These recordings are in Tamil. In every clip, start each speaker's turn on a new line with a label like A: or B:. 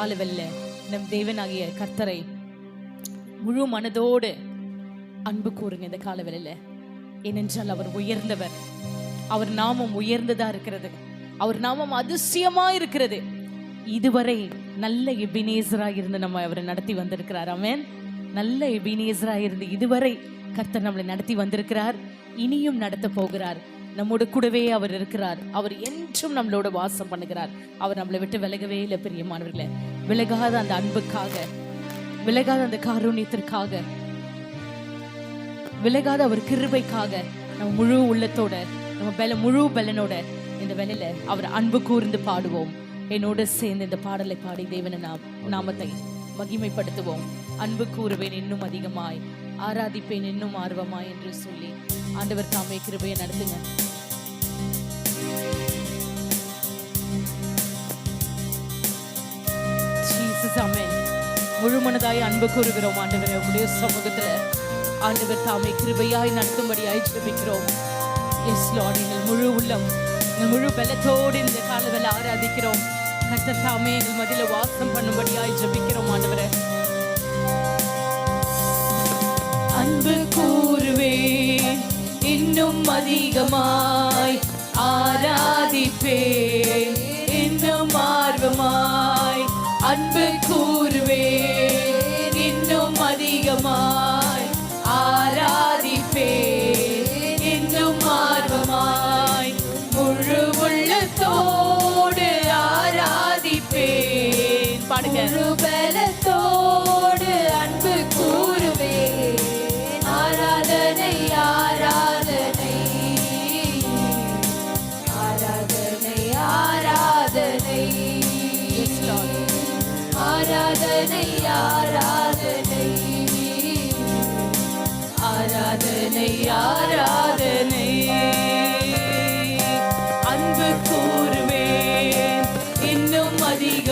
A: காலவெல்ல நம் தேவனாகிய கர்த்தரை முழு மனதோடு அன்பு கூறுங்க இந்த காலவெளியில. ஏனென்றால் அவர் உயர்ந்தவர். அவர் நாமம் உயர்ந்ததா இருக்கிறது. அவர் நாமம் அதிசயமா இருக்கிறது. இதுவரை நல்ல எபினேசரா இருந்து நம்ம அவரை நடத்தி வந்திருக்கிறார். அவன் நல்ல எபினேசரா இருந்து இதுவரை கர்த்தர் நம்மளை நடத்தி வந்திருக்கிறார். இனியும் நடத்த போகிறார். நம்மோட கூடவே அவர் இருக்கிறார். அவர் என்றும் நம்மளோட வாசம் பண்ணுகிறார். அவர் நம்மளை விட்டு விலகவே இல்லை பிரியமானவர்களே. விலகாத அந்த அன்புக்காக விலகாத அந்த காரூணியத்திற்காக விலகாத அவர் கிருபைக்காக நம்ம முழு உள்ளத்தோட நம்ம பல முழு பலனோட இந்த வேலையில அவர் அன்பு கூர்ந்து பாடுவோம். என்னோட சேர்ந்து இந்த பாடலை பாடி தேவன நாம் நாமத்தை மகிமைப்படுத்துவோம். அன்பு கூறுவேன் இன்னும் அதிகமாய். ஆராதிப்பேன் இன்னும் ஆர்வமா என்று சொல்லி ஆண்டவர் தாமே கிருபையை நடத்துங்க. முழுமனதாய் முழு மனதாய் அன்பு கூறுகிறோம் ஆண்டவர். உடைய சமூகத்துல ஆண்டவர் தாமே கிருபையாய் நடத்தும்படியாய் ஜெபிக்கிறோம். எஸ் லார்ட் எங்கள் முழு உள்ளம் எங்கள் முழு பலத்தோடு இந்த காலவில் ஆராதிக்கிறோம். கர்த்தர் தாமே எங்கள் மதியில் வாசம் பண்ணும்படியாய் ஜபிக்கிறோம் ஆண்டவரை. அன்பு கூறுவேன். இன்னும் அதிகமாய் ஆராதிப்பேன். இன்னும் ஆர்வமாய் அன்பு கூறுவேன்.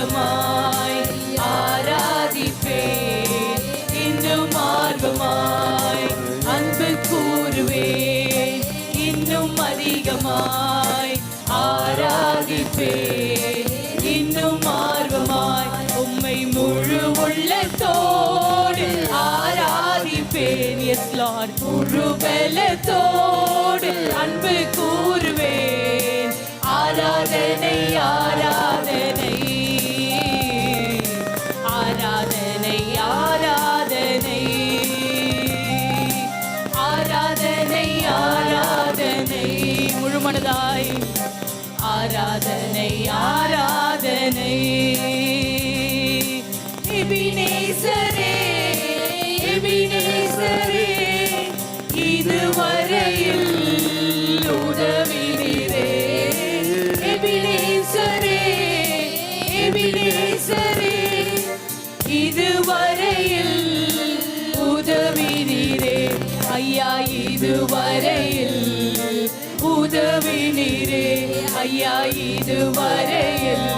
A: அதிகமாய் ஆராதிப்பேன் இன்னும் ஆர்வமாய்
B: அன்பு
A: கூறுவேன் இன்னும் அதிகமாய் ஆராதிப்பேன் இன்னும் ஆர்வமாய் உம்மை முழு உள்ளத்தோடு ஆராதிப்பேன். எஸ் லார்ட் முழு பலத்தோடு அன்பு கூறுவேன். ஆராதனை ஆராதனை. ஆராதனை ஆராதனை எபினேசரே எபினேசரே இதுவரையில் உதவினீரே எபினேசரே எபினேசரே இதுவரையில் உதவினீரே ஐயா இதுவரையில் ஐயா இதுவரையில்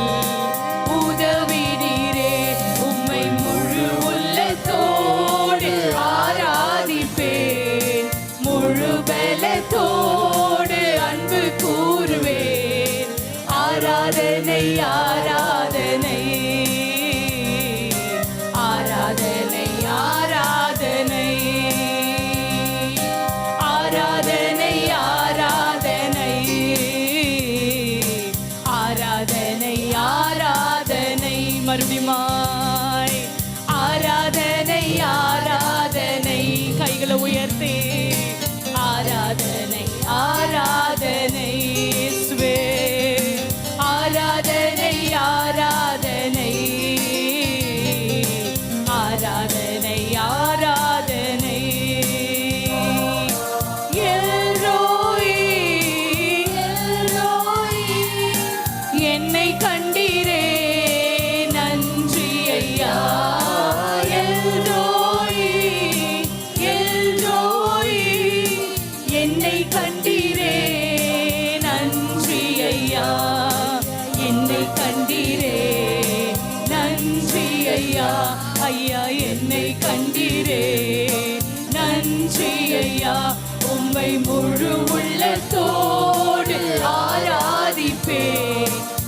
A: உதவினீரே. உம்மை முழு உள்ளத்தோடு ஆராதிப்பேன். முழு பலத்தோடு அன்பு கூறுவேன். ஆராதனையா நன்றி ஐயா உம்மை முழு உள்ளத்தோடு ஆராதிப்பே.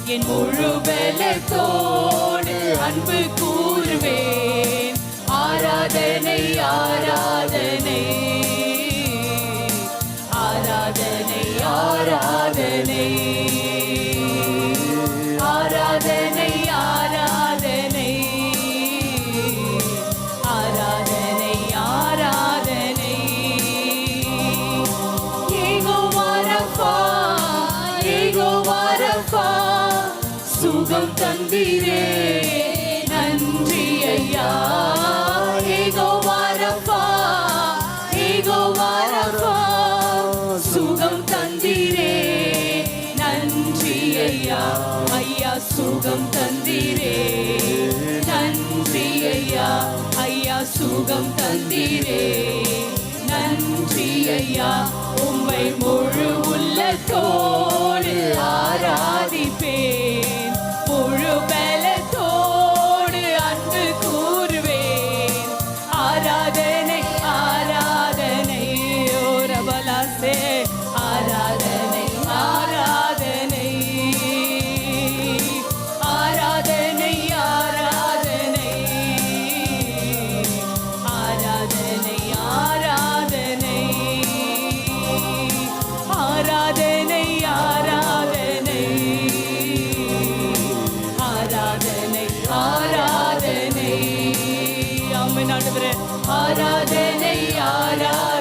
A: என் முழு பலத்தோடு அன்பு கூறுவேன். ஆராதனை ஆராதனை. சுகம் தந்தீரே. நன்றி ஐயா. யெகோவா ரஃபா, யெகோவா ரஃபா, சுகம் தந்தீரே. நன்றி ஐயா. ஐயா சுகம் தந்தீரே. நன்றி ஐயா. ஐயா சுகம் தந்தீரே. yara deney yara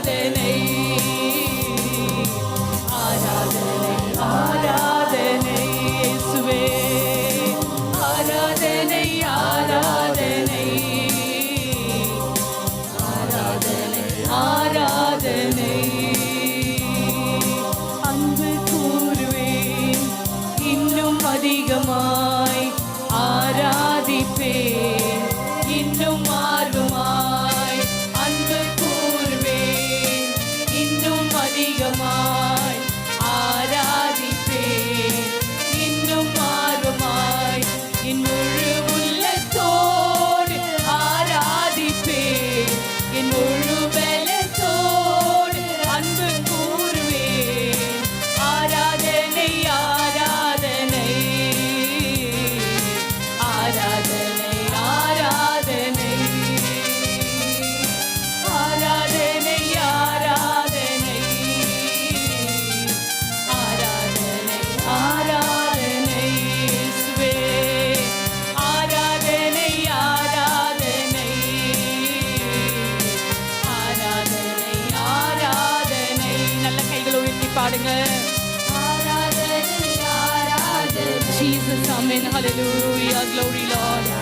A: ஆமேன் ஹalleluya glory lord.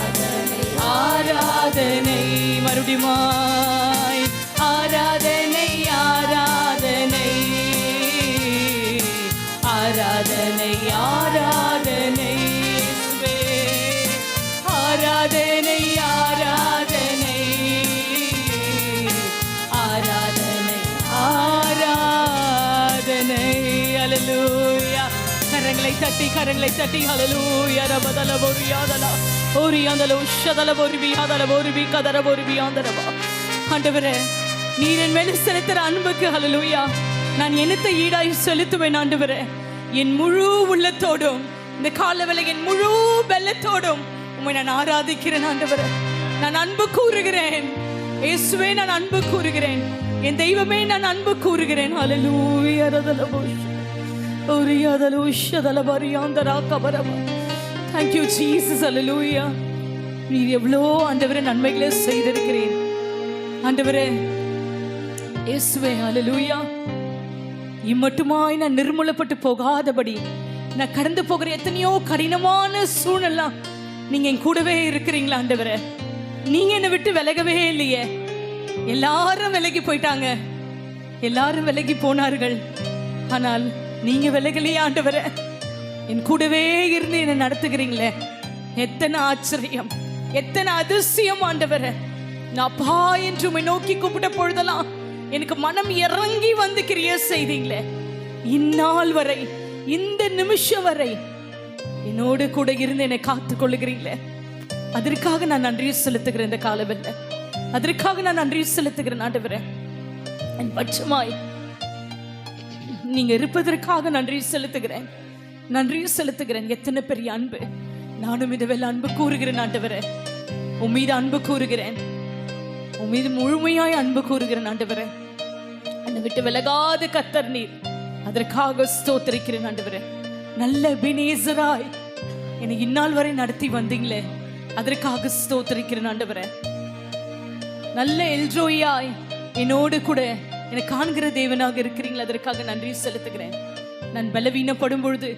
A: ஆராதனை மறுபடியுமாய். ஆராதனை ஆராதனை. ஆராதனை ஆராதனை. ஆராதனை ஆராதனை. ஆராதனை ஆராதனை. அல்லேலூயா கரங்களை தட்டி கரங்களை தட்டி ஹalleluya ரபதல பொரியாதல ஓரியாந்தல உஷதல பொரிவி ஹதல பொரிவி கதர பொரிவி ஆந்தரபா ஆண்டவரே நீர் என் மேல் செலுத்துற அன்புக்கு ஹalleluya நான் என்னத்தை ஈடாய் செலுத்துவேன் ஆண்டவரே? என் முழு உள்ளத்தோடும் இந்த காலவேளை என் முழு வெள்ளத்தோடும் உம்மை நான் ஆராதிக்கிறேன் ஆண்டவரே. நான் அன்பு கூறுகிறேன். இயேசுவே நான் அன்பு கூறுகிறேன். என் தெய்வமே நான் அன்பு கூறுகிறேன். ஹalleluya ரதல போஷ் ஓரியாதல உஷதல பரியாந்தரா கபரமா தேங்க் யூ ஜீசஸ் ஹalleluya நீர் எவ்வளோ ஆண்டவரே நன்மைகளை செய்திருக்கிறேன் ஆண்டவரே இயேசுவே ஹalleluya இம்மட்டுமாய் நான் நிர்மூலப்பட்டு போகாதபடி நான் கடந்து போகிற எத்தனையோ கடினமான சூழ்நிலை நீங்க என் கூடவே இருக்கிறீங்களா ஆண்டவரே? நீங்க என்னை விட்டு விலகவே இல்லையே. எல்லாரும் விலகி போயிட்டாங்க. எல்லாரும் விலகி போனார்கள். ஆனால் நீங்க விலகலையே ஆண்டவரே. என் கூடவே இருந்து என்னை நடத்துகிறீங்களே. எத்தனை ஆச்சரியம் எத்தனை அதிசயம் ஆண்டவர. நான் அப்பா என்று உண்மை நோக்கி கூப்பிட்ட பொழுதெல்லாம் எனக்கு மனம் இறங்கி வந்து கிரிய செய்தீங்களே. இந்நாள் வரை இந்த நிமிஷம் வரை என்னோடு கூட இருந்து என்னை காத்து கொள்ளுகிறீங்களே. அதற்காக நான் நன்றியை செலுத்துகிறேன் இந்த காலவெல்ல அதற்காக நான் நன்றியை செலுத்துகிறேன் ஆண்டவரே. என் பட்சமாய் நீங்க இருப்பதற்காக நன்றி செலுத்துகிறேன். நன்றி செலுத்துகிறேன். எத்தனை பெரிய அன்பு. நானும் இதுவெல்லாம் அன்பு கூறுகிறேன் ஆண்டவரே. உன் மீது அன்பு கூறுகிறேன். உன் மீது முழுமையாய் அன்பு கூறுகிறேன் ஆண்டவரே. விட்டு விலகாத கத்தர் நீர். அதற்காக ஸ்தோத்திரிக்கிறேன் ஆண்டவரே. நல்ல பினேசராய் என்னை இந்நாள் வரை நடத்தி வந்தீங்களே. அதற்காக ஸ்தோத்திரிக்கிறேன் ஆண்டவரே. நல்ல எல்ஜோயாய் என்னோடு கூட என்னை காண்கிற தேவனாக இருக்கிறீங்களா அதற்காக நன்றி செலுத்துகிறேன். நான் பலவீனப்படும் பொழுது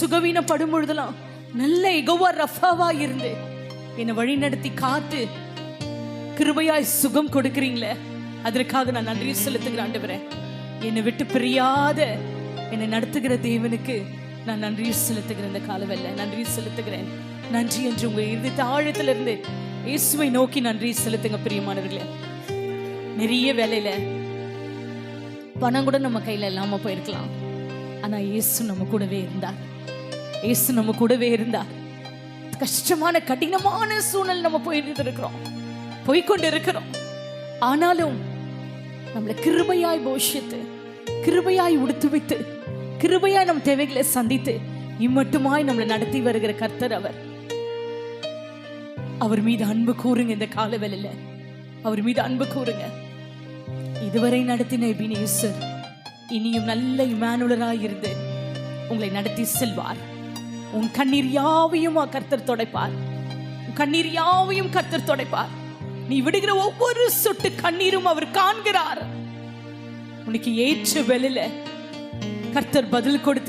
A: சுகவீனப்படும் பொழுதெல்லாம் நல்ல எகோவா ரஃபாவா இருந்து என்னை வழி நடத்தி காத்து கிருபையாய் சுகம் கொடுக்கிறீங்களே. அதற்காக நான் நன்றி செலுத்துகிறேன் ஆண்டவரே. என்னை விட்டு பிரியாத என்னை நடத்துகிற தேவனுக்கு நான் நன்றி செலுத்துகிறேன் இந்த காலவெல்ல. நன்றி செலுத்துகிறேன். நன்றி என்று உங்க இறுதி இருந்து இயேசுவை நோக்கி நன்றி செலுத்துங்க பிரியமானவர்களே. நிறைய வேலையில பணம் கூட நம்ம கையில இல்லாம போயிருக்கலாம். ஆனா இயேசு நம்ம கூடவே இருந்தார். இயேசு நம்ம கூடவே இருந்தார். கஷ்டமான கடினமான சூழல் நம்ம போயிட்டு இருக்கிறோம் போய்க்கொண்டு இருக்கிறோம் ஆனாலும் நம்மளை கிருபையாய் போஷித்து கிருபையாய் உடுத்து வைத்து கிருபையாய் நம் தேவைகளை சந்தித்து இம்மட்டுமாய் நம்மளை நடத்தி வருகிற கர்த்தர் அவர். அவர் மீது அன்பு கூறுங்க இந்த காலவெளியில. அவர் மீது அன்பு கூறுங்க. இதுவரை நடத்தின எபினேசர் இனியும் நல்ல இமானுலராயிருந்து உங்களை நடத்தி செல்வார். உன் கண்ணீர் யாவையும் கர்த்தர் தொடைப்பார். உன் கண்ணீர் யாவையும் கர்த்தர் தொடைப்பார். நீ விடுகிற ஒவ்வொரு சொட்டு கண்ணீரும் அவர் காண்கிறார். உனக்கு ஏற்ற வெளியில கர்த்தர் பதில் கொடுத்து